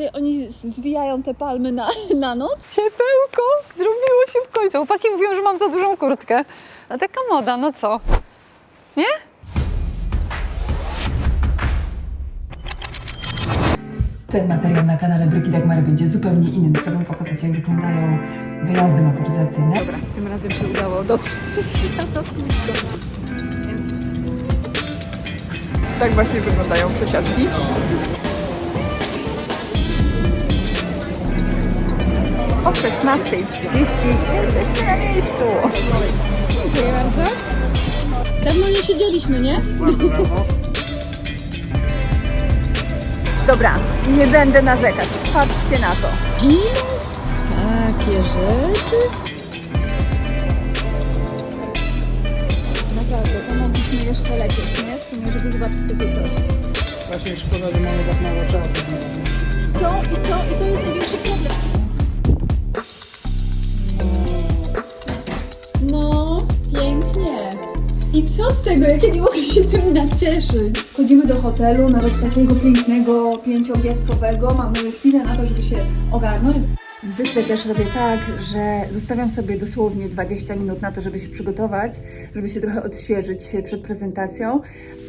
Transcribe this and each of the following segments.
Słuchaj, oni zwijają te palmy na, na noc? Ciepełko! Zrobiło się w końcu. Chłopaki mówią, że mam za dużą kurtkę. A taka moda, no co? Nie? Ten materiał na kanale Bryki Dagmary będzie zupełnie inny. Chcę Wam pokazać, jak wyglądają wyjazdy motoryzacyjne. Dobra, tym razem się udało dotrzeć na lotnisko. Więc tak właśnie wyglądają przesiadki. O 16.30 jesteśmy na miejscu. Dziękuję bardzo. Dawno nie siedzieliśmy, nie? Dobra, nie będę narzekać. Patrzcie na to. Takie rzeczy. Naprawdę, to mogliśmy jeszcze lecieć, nie? W sumie, żeby zobaczyć takie coś. Właśnie szkoda, że mamy tak mało czasu. Co i co? I to jest największy problem. Co z tego, jak ja nie mogę się tym nacieszyć? Wchodzimy do hotelu, nawet takiego pięknego, pięciogwiazdkowego. Mamy chwilę na to, żeby się ogarnąć. Zwykle też robię tak, że zostawiam sobie dosłownie 20 minut na to, żeby się przygotować, żeby się trochę odświeżyć przed prezentacją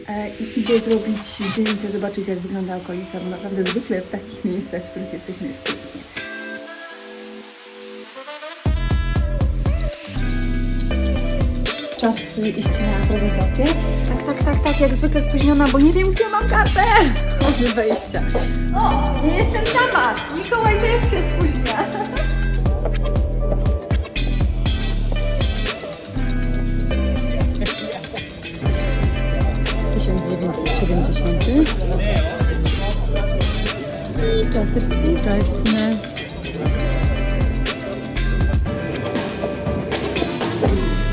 e, i idę zrobić zdjęcie, zobaczyć jak wygląda okolica, bo naprawdę zwykle w takich miejscach, w których jesteśmy jest pięknie. Czas iść na prezentację. Tak, tak, tak, tak, jak zwykle spóźniona, bo nie wiem, gdzie mam kartę od wejścia. O, nie jestem sama! Mikołaj też się spóźnia. I czasy współczesne.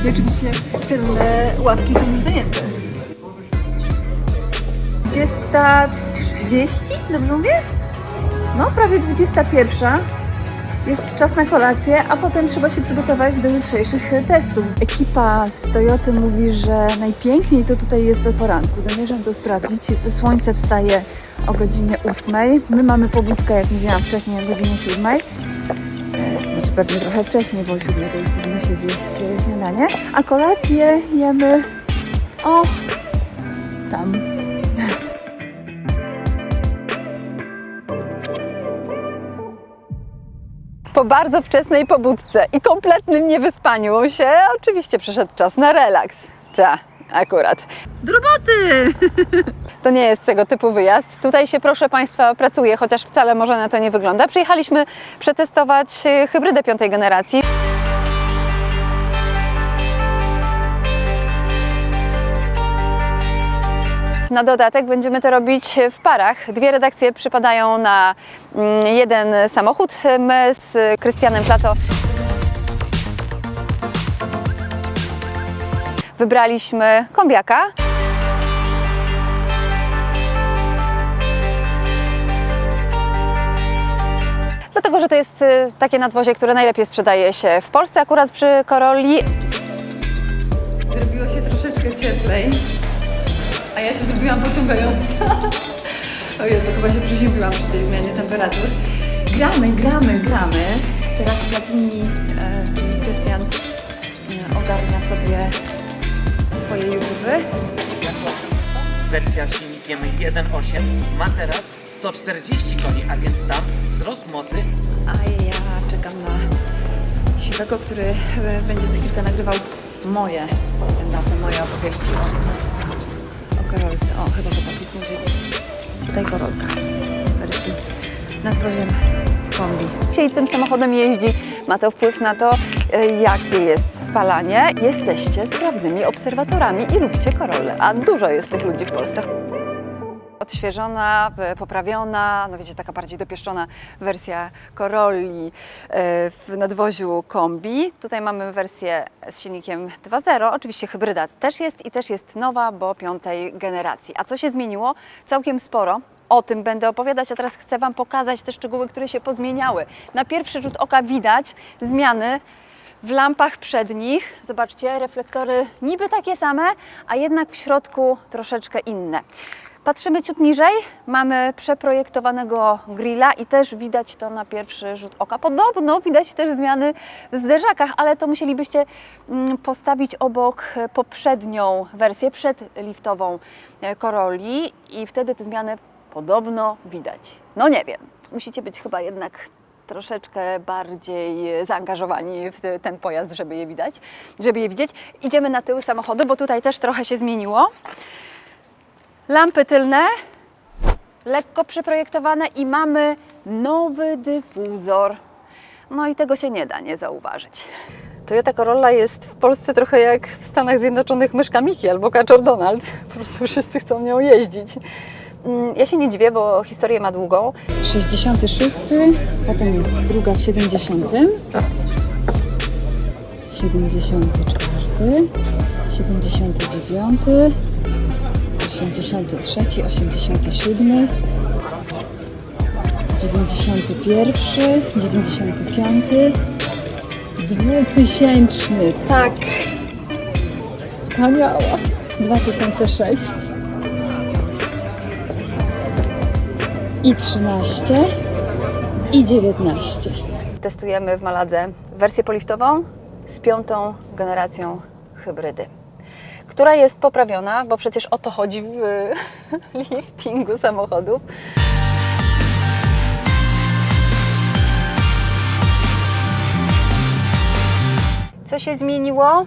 I oczywiście tylne ławki są już zajęte. 20.30, dobrze mówię? No, prawie 21. Jest czas na kolację, a potem trzeba się przygotować do jutrzejszych testów. Ekipa z Toyoty mówi, że najpiękniej to tutaj jest od poranku. Zamierzam to sprawdzić. Słońce wstaje o godzinie 8. My mamy pobudkę, jak mówiłam wcześniej, o godzinie 7. Pewnie trochę wcześniej, bo o 7 to już powinno się zjeść e, śniadanie. A kolację jemy o tam. Po bardzo wczesnej pobudce i kompletnym niewyspaniu się oczywiście przyszedł czas na relaks. Ta, akurat. Do roboty! To nie jest tego typu wyjazd. Tutaj się, proszę Państwa, pracuje, chociaż wcale może na to nie wygląda. Przyjechaliśmy przetestować e, hybrydę piątej generacji. Na dodatek będziemy to robić w parach. Dwie redakcje przypadają na mm, jeden samochód. My z Krystianem Plato wybraliśmy kombiaka. Dlatego, że to jest y, takie nadwozie, które najlepiej sprzedaje się w Polsce, akurat przy Corolli. Zrobiło się troszeczkę cieplej, a ja się zrobiłam pociągająca. O Jezu, chyba się przeziębiłam przy tej zmianie temperatur. Gramy, gramy, gramy. Teraz Platini, e, Krystian, e, ogarnia sobie swoje YouTube. Wersja z silnikiem 1.8 ma teraz 140 koni, a więc tam wzrost mocy A ja czekam na Siwego, który e, będzie za chwilkę nagrywał moje stand-upy, moje opowieści o, o Karolce. O, chyba chłopaki złożyli. Tutaj Korolka w wersji z nadwoziem kombi. Dzisiaj tym samochodem jeździ, ma to wpływ na to, jakie jest spalanie. Jesteście sprawnymi obserwatorami i lubcie Corolle, a dużo jest tych ludzi w Polsce. Odświeżona, e, poprawiona, no wiecie, taka bardziej dopieszczona wersja Corolli e, w nadwoziu kombi. Tutaj mamy wersję z silnikiem 2.0. Oczywiście hybryda też jest i też jest nowa, bo piątej generacji. A co się zmieniło? Całkiem sporo. O tym będę opowiadać, a teraz chcę Wam pokazać te szczegóły, które się pozmieniały. Na pierwszy rzut oka widać zmiany w lampach przednich. Zobaczcie, reflektory niby takie same, a jednak w środku troszeczkę inne. Patrzymy ciut niżej, mamy przeprojektowanego grilla i też widać to na pierwszy rzut oka. Podobno widać też zmiany w zderzakach, ale to musielibyście mm, postawić obok poprzednią wersję przedliftową e, Corolli i wtedy te zmiany podobno widać. No nie wiem, musicie być chyba jednak troszeczkę bardziej zaangażowani w te- ten pojazd, żeby je widać, żeby je widzieć. Idziemy na tył samochodu, bo tutaj też trochę się zmieniło. Lampy tylne, lekko przeprojektowane i mamy nowy dyfuzor. No i tego się nie da nie zauważyć. Toyota Corolla jest w Polsce trochę jak w Stanach Zjednoczonych myszka Miki albo kaczor Donald. Po prostu wszyscy chcą nią jeździć. Mm, Ja się nie dziwię, bo historię ma długą. 66, potem jest druga w 70, 74, 79, 83, 87, 91, 95, 2000, tak, wspaniała, 2006 i 13 i 19. Testujemy w Maladze wersję poliftową z piątą generacją hybrydy, która jest poprawiona, bo przecież o to chodzi w liftingu samochodów. Co się zmieniło?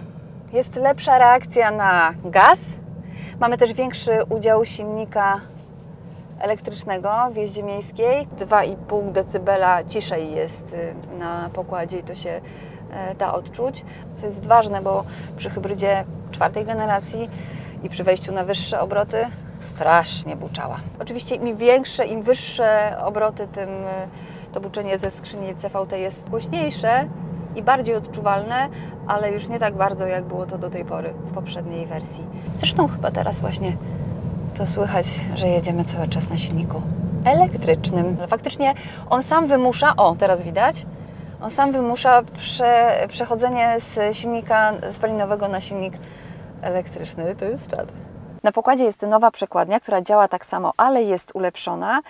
Jest lepsza reakcja na gaz. Mamy też większy udział silnika elektrycznego w jeździe miejskiej. 2,5 dB ciszej jest y, na pokładzie i to się e, da odczuć. Co jest ważne, bo przy hybrydzie czwartej generacji i przy wejściu na wyższe obroty strasznie buczała. Oczywiście im większe, im wyższe obroty, tym y, to buczenie ze skrzyni CVT jest głośniejsze i bardziej odczuwalne, ale już nie tak bardzo, jak było to do tej pory w poprzedniej wersji. Zresztą chyba teraz właśnie to słychać, że jedziemy cały czas na silniku elektrycznym. Faktycznie on sam wymusza, o teraz widać, on sam wymusza prze, przechodzenie z silnika spalinowego na silnik elektryczny. To jest czad. Na pokładzie jest nowa przekładnia, która działa tak samo, ale jest ulepszona.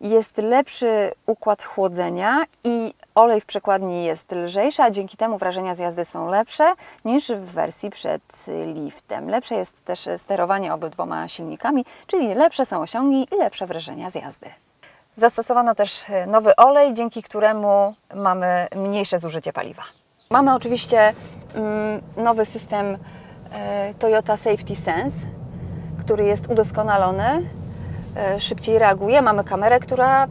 Jest lepszy układ chłodzenia i olej w przekładni jest lżejszy, a dzięki temu wrażenia z jazdy są lepsze niż w wersji przed liftem. Lepsze jest też sterowanie obydwoma silnikami, czyli lepsze są osiągi i lepsze wrażenia z jazdy. Zastosowano też nowy olej, dzięki któremu mamy mniejsze zużycie paliwa. Mamy oczywiście mm, nowy system e, Toyota Safety Sense, który jest udoskonalony, szybciej reaguje. Mamy kamerę, która e,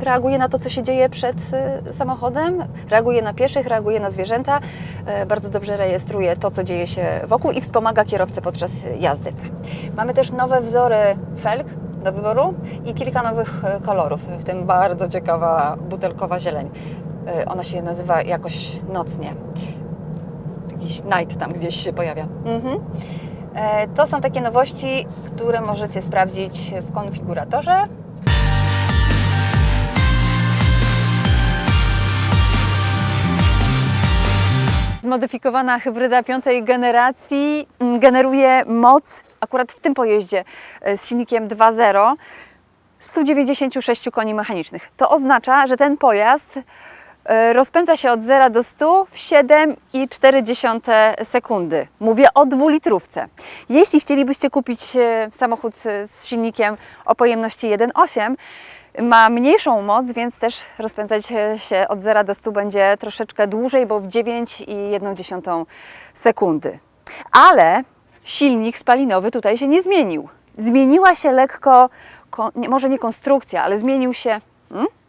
reaguje na to, co się dzieje przed e, samochodem, reaguje na pieszych, reaguje na zwierzęta, e, bardzo dobrze rejestruje to, co dzieje się wokół i wspomaga kierowcę podczas jazdy. Mamy też nowe wzory felg do wyboru i kilka nowych e, kolorów, w tym bardzo ciekawa butelkowa zieleń. E, Ona się nazywa jakoś nocnie. Jakiś night tam gdzieś się pojawia. Mhm. E, To są takie nowości, które możecie sprawdzić w konfiguratorze. Zmodyfikowana hybryda piątej generacji mm, generuje moc akurat w tym pojeździe e, z silnikiem 2.0 196 koni mechanicznych. To oznacza, że ten pojazd rozpędza się od 0 do 100 w 7,4 sekundy. Mówię o dwulitrówce. Jeśli chcielibyście kupić e, samochód z silnikiem o pojemności 1,8, ma mniejszą moc, więc też rozpędzać e, się od 0 do 100 będzie troszeczkę dłużej, bo w 9,1 sekundy. Ale silnik spalinowy tutaj się nie zmienił. Zmieniła się lekko, może nie konstrukcja, ale zmienił się, hmm?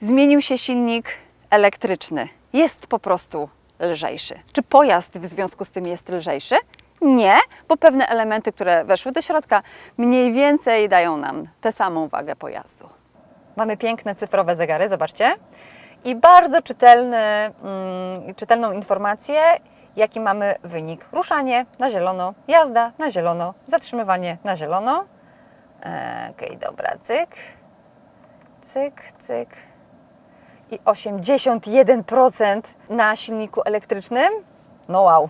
Zmienił się silnik elektryczny. Jest po prostu lżejszy. Czy pojazd w związku z tym jest lżejszy? Nie, bo pewne elementy, które weszły do środka, mniej więcej dają nam tę samą wagę pojazdu. Mamy piękne cyfrowe zegary, zobaczcie. I bardzo czytelny, mm, czytelną informację, jaki mamy wynik. Ruszanie na zielono, jazda na zielono, zatrzymywanie na zielono. E, Okej, dobra, cyk, cyk, cyk. I 81% na silniku elektrycznym. No wow.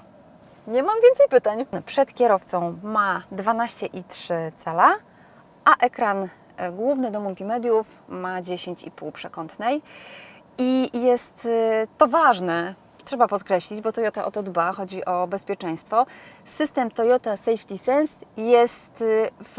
Nie mam więcej pytań. Przed kierowcą ma 12,3 cala, a ekran e, główny do multimediów ma 10,5 przekątnej. I jest e, to ważne, trzeba podkreślić, bo Toyota o to dba, chodzi o bezpieczeństwo. System Toyota Safety Sense jest e, w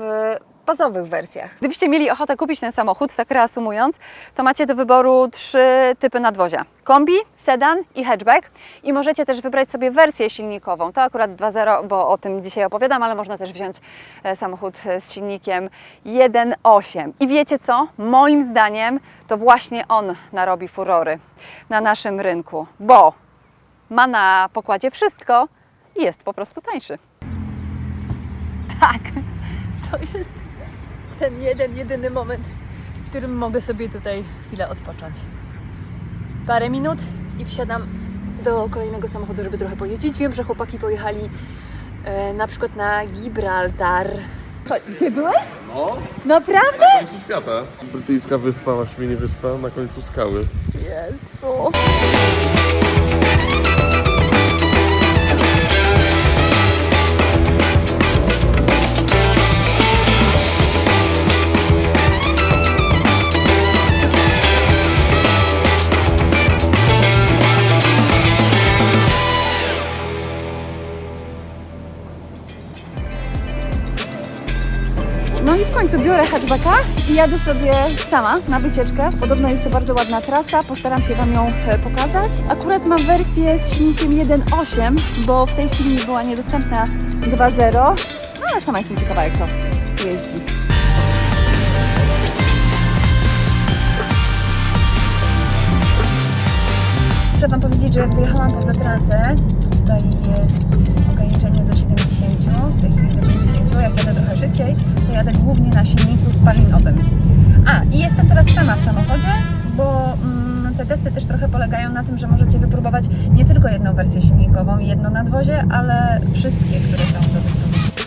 bazowych wersjach. Gdybyście mieli ochotę kupić ten samochód, tak reasumując, to macie do wyboru trzy typy nadwozia. Kombi, sedan i hatchback. I możecie też wybrać sobie wersję silnikową. To akurat 2.0, bo o tym dzisiaj opowiadam, ale można też wziąć e, samochód e, z silnikiem 1.8. I wiecie co? Moim zdaniem to właśnie on narobi furory na naszym rynku, bo ma na pokładzie wszystko i jest po prostu tańszy. Tak, to jest ten jeden, jedyny moment, w którym mogę sobie tutaj chwilę odpocząć. Parę minut i wsiadam do kolejnego samochodu, żeby trochę pojeździć. Wiem, że chłopaki pojechali e, na przykład na Gibraltar. Gdzie byłeś? No, Naprawdę? na końcu świata. Brytyjska wyspa, Maśmienie Wyspa, na końcu skały. Jezu. No i w końcu biorę hatchbacka i jadę sobie sama na wycieczkę. Podobno jest to bardzo ładna trasa, postaram się Wam ją e, pokazać. Akurat mam wersję z silnikiem 1.8, bo w tej chwili była niedostępna 2.0, no ale sama jestem ciekawa jak to jeździ. Muszę Wam powiedzieć, że jak wyjechałam poza trasę, też trochę polegają na tym, że możecie wypróbować nie tylko jedną wersję silnikową jedno nadwozie, ale wszystkie, które są do dyspozycji.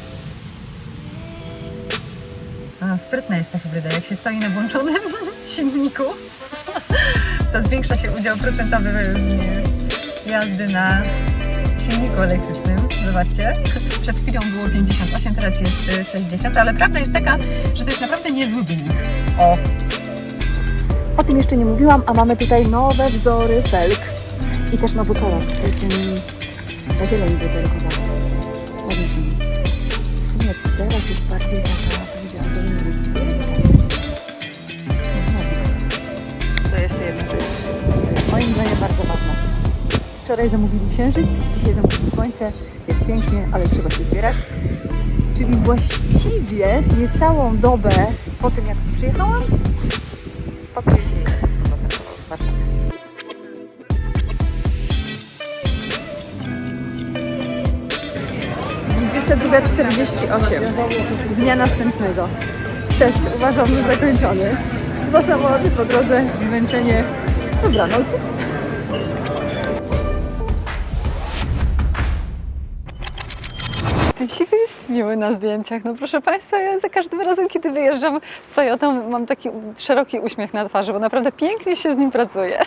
A, sprytna jest ta hybryda. Jak się stoi na włączonym silniku, to zwiększa się udział procentowy jazdy na silniku elektrycznym. Zobaczcie, przed chwilą było 58, teraz jest e, 60, ale prawda jest taka, że to jest naprawdę niezły wynik. O! O tym jeszcze nie mówiłam, a mamy tutaj nowe wzory felg i też nowy kolor. To jest ten ta zieleń butelkowa. Ładnie się W sumie teraz jest bardziej taka, powiedziałabym. To jeszcze jedna rzecz, która jest moim zdaniem bardzo ważna. Wczoraj zamówili księżyc, dzisiaj zamówili słońce. Jest pięknie, ale trzeba się zbierać. Czyli właściwie niecałą dobę po tym, jak tu przyjechałam, pakuje się. Dwudziesta 48 dnia następnego. Test uważam za zakończony. Dwa samoloty po drodze, zmęczenie. Dobranoc. Ten siwy jest miły na zdjęciach. No proszę Państwa, ja za każdym razem, kiedy wyjeżdżam z Toyotą, mam taki szeroki uśmiech na twarzy, bo naprawdę pięknie się z nim pracuje.